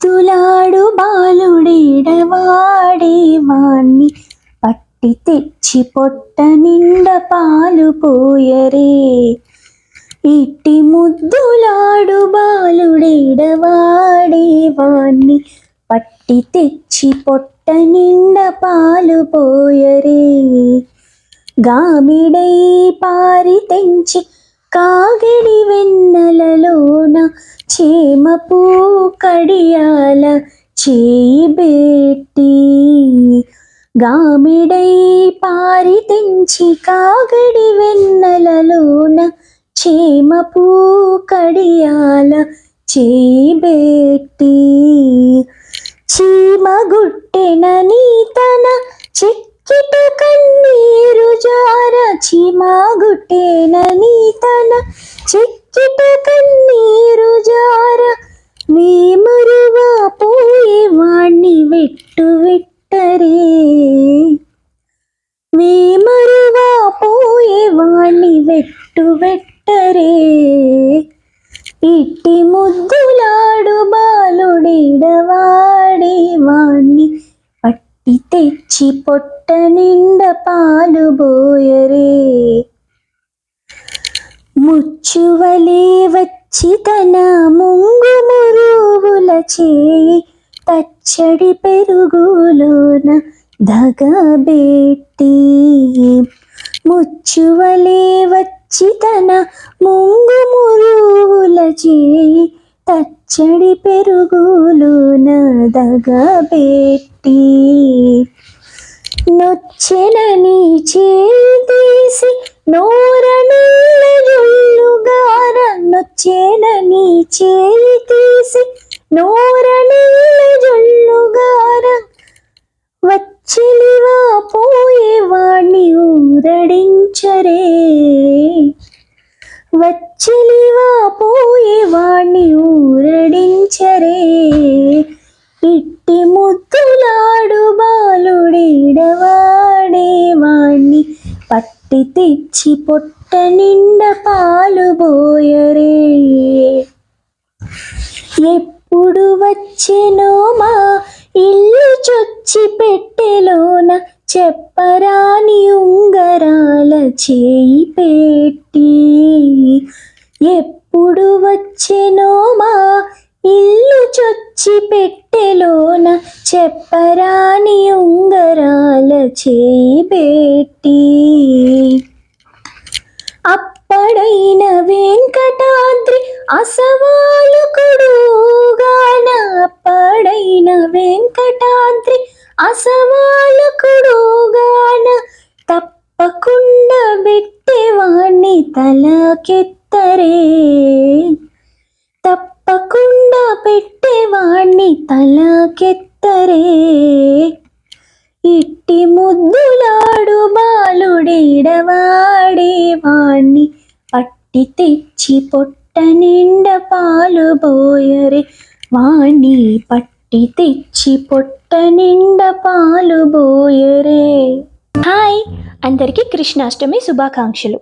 ఎత్తులాడు బాలుడేడవాడే వాణ్ణి పట్టి తెచ్చి పొట్ట నిండా పాలు పోయరే. ఇట్టి ముద్దులాడు బాలుడేడవాడే వాణ్ణి పట్టి తెచ్చి పొట్ట నిండా పాలు పోయరే. గామిడై పారి తెంచి కాగిడి వెన్నెలలోన చేమపూ కడియాల చేయి బెట్టి గామిడై పారి తెంచి కాగిడి వెన్నెలలోన చేమపూ కడియాల చేయి బెట్టి చీమగుట్టెనని తన కన్న కన్నీరు జార చీమగుట్టెనని తన చిక్కిట కన్నీరు జార. వేమరుగా పోయే వాణ్ణి వెట్టు తెచ్చి పొట్ట నిండ పాలు బోయరే. ముచ్చువలే వచ్చి తన ముంగు మురువుల చేయి తచ్చడి పెరుగులోన దగబెట్టి ముచ్చువలే వచ్చి తన ముంగు మురువుల చేయి తచ్చడి పెరుగులోన దగబెట్టి నొచ్చెనని నీ చేసి నోర జొల్లుగార నీ చేసి తీసి నోర వచ్చిలివా పోయేవాణ్ణి ఊరడించరే. వచ్చిలివా పోయేవాణ్ణి ఊరడించరే. ఇట్టి ముద్దులాడు పట్టి పొట్ట నిండ పాలు బోయరే ఎప్పుడు వచ్చెనో మా ఇల్లు చొచ్చి పెట్టెలోన చెప్పరాని ఉంగరాల చేయి పెట్టి. ఎప్పుడు వచ్చెనో మా ఇల్లు చొచ్చి పెట్టెలోన చెప్పరాని ఉంగరాల చేయి పెట్టి. అప్పడైన వెంకటాద్రి అసవాలు కొడుగాన అప్పడైన వెంకటాద్రి అసవాలు కొడుగాన తప్పకుండా పెట్టేవాణ్ణి తలకెత్తరే. తప్పకుండా పెట్టేవాణ్ణి తలకెత్తరే. ఇట్టి ముద్దులాడు బాలుడేడవా వాణ్ణి పట్టి తెచ్చి పొట్ట నిండ పాలు బోయరే. వాణ్ణి పట్టి తెచ్చి పొట్ట నిండ పాలు బోయరే. హాయ్ అందరికీ కృష్ణాష్టమి శుభాకాంక్షలు.